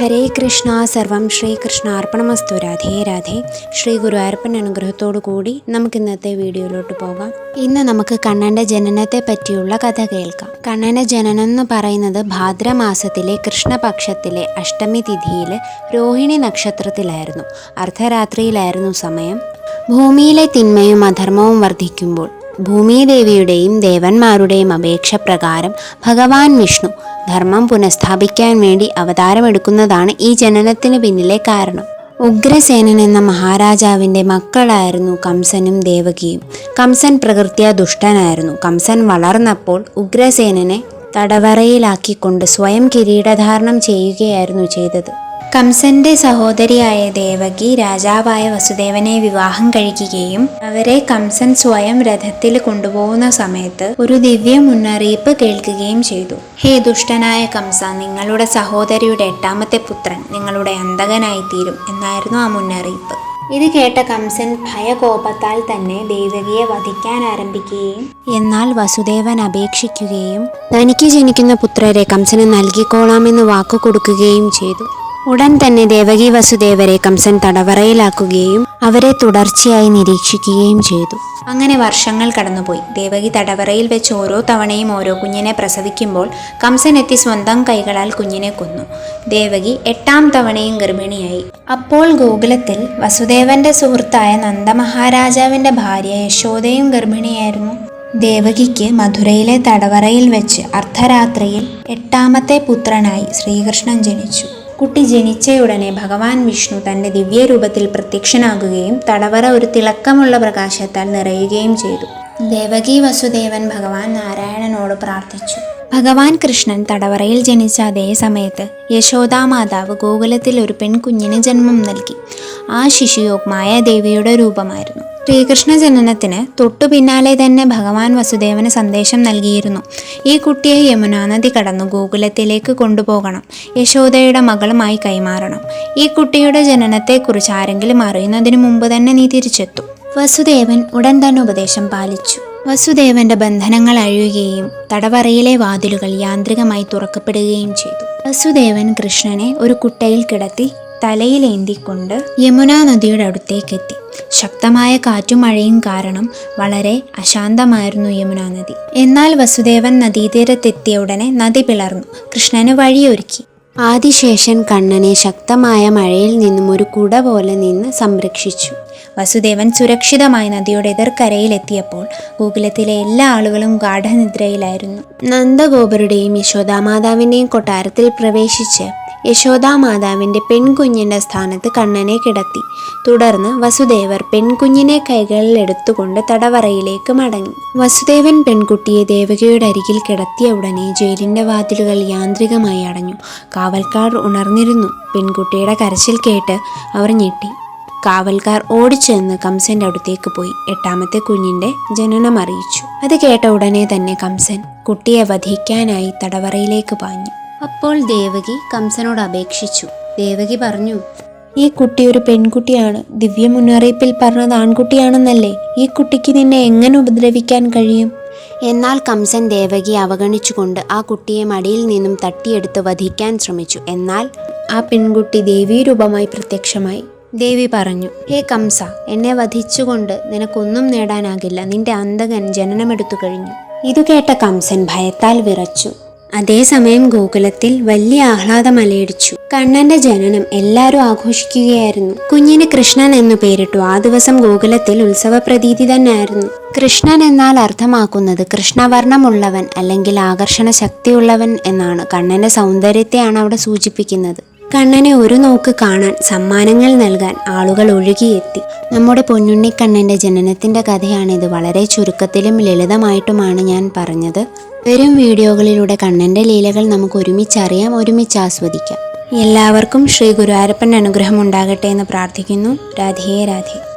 ഹരേ കൃഷ്ണ സർവം ശ്രീകൃഷ്ണ അർപ്പണമസ്തു രാധേ രാധേ. ശ്രീ ഗുരു അർപ്പൻ അനുഗ്രഹത്തോടു കൂടി നമുക്ക് ഇന്നത്തെ വീഡിയോയിലോട്ട് പോകാം. ഇന്ന് നമുക്ക് കണ്ണന്റെ ജനനത്തെ പറ്റിയുള്ള കഥ കേൾക്കാം. കണ്ണന്റെ ജനനം എന്ന് പറയുന്നത് ഭാദ്രമാസത്തിലെ കൃഷ്ണപക്ഷത്തിലെ അഷ്ടമി തിഥിയിൽ രോഹിണി നക്ഷത്രത്തിലായിരുന്നു. അർദ്ധരാത്രിയിലായിരുന്നു സമയം. ഭൂമിയിലെ തിന്മയും അധർമ്മവും വർദ്ധിക്കുമ്പോൾ ഭൂമിദേവിയുടെയും ദേവന്മാരുടെയും അപേക്ഷ പ്രകാരം ഭഗവാൻ വിഷ്ണു ധർമ്മം പുനഃസ്ഥാപിക്കാൻ വേണ്ടി അവതാരമെടുക്കുന്നതാണ് ഈ ജനനത്തിന് പിന്നിലെ കാരണം. ഉഗ്രസേനൻ എന്ന മഹാരാജാവിന്റെ മക്കളായിരുന്നു കംസനും ദേവകിയും. കംസൻ പ്രകൃത്യാ ദുഷ്ടനായിരുന്നു. കംസൻ വളർന്നപ്പോൾ ഉഗ്രസേനനെ തടവറയിലാക്കിക്കൊണ്ട് സ്വയം കിരീടധാരണം ചെയ്യുകയായിരുന്നു ചെയ്തത്. കംസന്റെ സഹോദരിയായ ദേവകി രാജാവായ വസുദേവനെ വിവാഹം കഴിക്കുകയും അവരെ കംസൻ സ്വയം രഥത്തിൽ കൊണ്ടുപോകുന്ന സമയത്ത് ഒരു ദിവ്യ മുന്നറിയിപ്പ് കേൾക്കുകയും ചെയ്തു. ഹേ ദുഷ്ടനായ കംസ നിങ്ങളുടെ സഹോദരിയുടെ എട്ടാമത്തെ പുത്രൻ നിങ്ങളുടെ അന്തകനായി തീരും എന്നായിരുന്നു ആ മുന്നറിയിപ്പ്. ഇത് കേട്ട കംസൻ ഭയകോപത്താൽ തന്നെ ദേവകിയെ വധിക്കാൻ ആരംഭിക്കുകയും എന്നാൽ വസുദേവൻ അപേക്ഷിക്കുകയും തനിക്ക് ജനിക്കുന്ന പുത്രരെ കംസന് നൽകിക്കോളാമെന്ന് വാക്കു കൊടുക്കുകയും ചെയ്തു. ഉടൻ തന്നെ ദേവകി വസുദേവരെ കംസൻ തടവറയിലാക്കുകയും അവരെ തുടർച്ചയായി നിരീക്ഷിക്കുകയും ചെയ്തു. അങ്ങനെ വർഷങ്ങൾ കടന്നുപോയി. ദേവകി തടവറയിൽ വെച്ച് ഓരോ തവണയും ഓരോ കുഞ്ഞിനെ പ്രസവിക്കുമ്പോൾ കംസൻ എത്തി സ്വന്തം കൈകളാൽ കുഞ്ഞിനെ കൊന്നു. ദേവകി എട്ടാം തവണയും ഗർഭിണിയായി. അപ്പോൾ ഗോകുലത്തിൽ വസുദേവന്റെ സുഹൃത്തായ നന്ദമഹാരാജാവിന്റെ ഭാര്യ യശോദയും ഗർഭിണിയായിരുന്നു. ദേവകിക്ക് മധുരയിലെ തടവറയിൽ വെച്ച് അർദ്ധരാത്രിയിൽ എട്ടാമത്തെ പുത്രനായി ശ്രീകൃഷ്ണൻ ജനിച്ചു. കുട്ടി ജനിച്ചയുടനെ ഭഗവാൻ വിഷ്ണു തന്റെ ദിവ്യരൂപത്തിൽ പ്രത്യക്ഷനാകുകയും തടവറ ഒരു തിളക്കമുള്ള പ്രകാശത്താൽ നിറയുകയും ചെയ്തു. ദേവകി വസുദേവൻ ഭഗവാൻ നാരായണനോട് പ്രാർത്ഥിച്ചു. ഭഗവാൻ കൃഷ്ണൻ തടവറയിൽ ജനിച്ച അതേ സമയത്ത് യശോദാ മാതാവ് ഗോകുലത്തിൽ ഒരു പെൺകുഞ്ഞിന് ജന്മം നൽകി. ആ ശിശുയോ മായാദേവിയുടെ രൂപമായിരുന്നു. ശ്രീകൃഷ്ണ ജനനത്തിന് തൊട്ടു പിന്നാലെ തന്നെ ഭഗവാൻ വസുദേവന് സന്ദേശം നൽകിയിരുന്നു. ഈ കുട്ടിയെ യമുനാ നദി കടന്നു ഗോകുലത്തിലേക്ക് കൊണ്ടുപോകണം. യശോദയുടെ മകളുമായി കൈമാറണം. ഈ കുട്ടിയുടെ ജനനത്തെക്കുറിച്ച് ആരെങ്കിലും അറിയുന്നതിന് മുമ്പ് തന്നെ നീ തിരിച്ചെത്തും. വസുദേവൻ ഉടൻ തന്നെ ഉപദേശം പാലിച്ചു. വസുദേവന്റെ ബന്ധനങ്ങൾ അഴിയുകയും തടവറയിലെ വാതിലുകൾ യാന്ത്രികമായി തുറക്കപ്പെടുകയും ചെയ്തു. വസുദേവൻ കൃഷ്ണനെ ഒരു കുട്ടയിൽ കിടത്തി തലയിലേന്തിക്കൊണ്ട് യമുനാ നദിയുടെ അടുത്തേക്കെത്തി. ശക്തമായ കാറ്റും മഴയും കാരണം വളരെ അശാന്തമായിരുന്നു യമുനാ നദി. എന്നാൽ വസുദേവൻ നദീതീരത്തെത്തിയ ഉടനെ നദി പിളർന്നു. കൃഷ്ണന് വഴിയൊരുക്കി. ആദിശേഷൻ കണ്ണനെ ശക്തമായ മഴയിൽ നിന്നും ഒരു കുട പോലെ നിന്ന് സംരക്ഷിച്ചു. വസുദേവൻ സുരക്ഷിതമായി നദിയുടെ എതിർക്കരയിലെത്തിയപ്പോൾ ഗോകുലത്തിലെ എല്ലാ ആളുകളും ഗാഠനിദ്രയിലായിരുന്നു. നന്ദഗോപരുടെയും യശോദാമാതാവിന്റെയും കൊട്ടാരത്തിൽ പ്രവേശിച്ച് യശോദാമാതാവിന്റെ പെൺകുഞ്ഞിന്റെ സ്ഥാനത്ത് കണ്ണനെ കിടത്തി. തുടർന്ന് വസുദേവർ പെൺകുഞ്ഞിനെ കൈകളിൽ എടുത്തുകൊണ്ട് തടവറയിലേക്ക് മടങ്ങി. വസുദേവൻ പെൺകുട്ടിയെ ദേവകയുടെ അരികിൽ കിടത്തിയ ഉടനെ ജയിലിന്റെ വാതിലുകൾ യാന്ത്രികമായി അടഞ്ഞു. കാവൽക്കാർ ഉണർന്നിരുന്നു. പെൺകുട്ടിയുടെ കരച്ചിൽ കേട്ട് അവർ ഞെട്ടി. കാവൽക്കാർ ഓടിച്ചെന്ന് കംസന്റെ അടുത്തേക്ക് പോയി. എട്ടാമത്തെ കുഞ്ഞിന്റെ ജനനം അറിയിച്ചു. അത് കേട്ട ഉടനെ തന്നെ കംസൻ കുട്ടിയെ വധിക്കാനായി തടവറയിലേക്ക് പാഞ്ഞു. അപ്പോൾ ദേവകി കംസനോട് അപേക്ഷിച്ചു. ദേവകി പറഞ്ഞു ഈ കുട്ടി ഒരു പെൺകുട്ടിയാണ്. ദിവ്യ മുന്നറിയിപ്പിൽ പറഞ്ഞത് ആൺകുട്ടിയാണെന്നല്ലേ? ഈ കുട്ടിക്ക് നിന്നെ എങ്ങനെ ഉപദ്രവിക്കാൻ കഴിയും? എന്നാൽ കംസൻ ദേവകി അവഗണിച്ചുകൊണ്ട് ആ കുട്ടിയെ മടിയിൽ നിന്നും തട്ടിയെടുത്ത് വധിക്കാൻ ശ്രമിച്ചു. എന്നാൽ ആ പെൺകുട്ടി ദേവീരൂപമായി പ്രത്യക്ഷമായി. ദേവി പറഞ്ഞു ഹേ കംസ എന്നെ വധിച്ചുകൊണ്ട് നിനക്കൊന്നും നേടാനാകില്ല. നിന്റെ അന്തകൻ ജനനമെടുത്തു കഴിഞ്ഞു. ഇത് കേട്ട കംസൻ ഭയത്താൽ വിറച്ചു. അതേസമയം ഗോകുലത്തിൽ വലിയ ആഹ്ലാദം അലയടിച്ചു കണ്ണന്റെ ജനനം എല്ലാവരും ആഘോഷിക്കുകയായിരുന്നു. കുഞ്ഞിന് കൃഷ്ണൻ എന്നു പേരിട്ടു ആ ദിവസം ഗോകുലത്തിൽ ഉത്സവ പ്രതീതി തന്നെയായിരുന്നു. കൃഷ്ണൻ എന്നാൽ അർത്ഥമാക്കുന്നത് കൃഷ്ണവർണമുള്ളവൻ അല്ലെങ്കിൽ ആകർഷണ ശക്തിയുള്ളവൻ എന്നാണ് കണ്ണന്റെ സൗന്ദര്യത്തെയാണ് അവിടെ സൂചിപ്പിക്കുന്നത്. കണ്ണനെ ഒരു നോക്ക് കാണാൻ സമ്മാനങ്ങൾ നൽകാൻ ആളുകൾ ഒഴുകിയെത്തി. നമ്മുടെ പൊന്നുണ്ണിക്കണ്ണന്റെ ജനനത്തിന്റെ കഥയാണിത്. വളരെ ചുരുക്കത്തിലും ലളിതമായിട്ടുമാണ് ഞാൻ പറഞ്ഞത്. വരും വീഡിയോകളിലൂടെ കണ്ണന്റെ ലീലകൾ നമുക്ക് ഒരുമിച്ചറിയാം ഒരുമിച്ച് ആസ്വദിക്കാം എല്ലാവർക്കും ശ്രീ ഗുരുവായൂരപ്പന്റെ അനുഗ്രഹം ഉണ്ടാകട്ടെ എന്ന് പ്രാർത്ഥിക്കുന്നു. രാധേ രാധേ.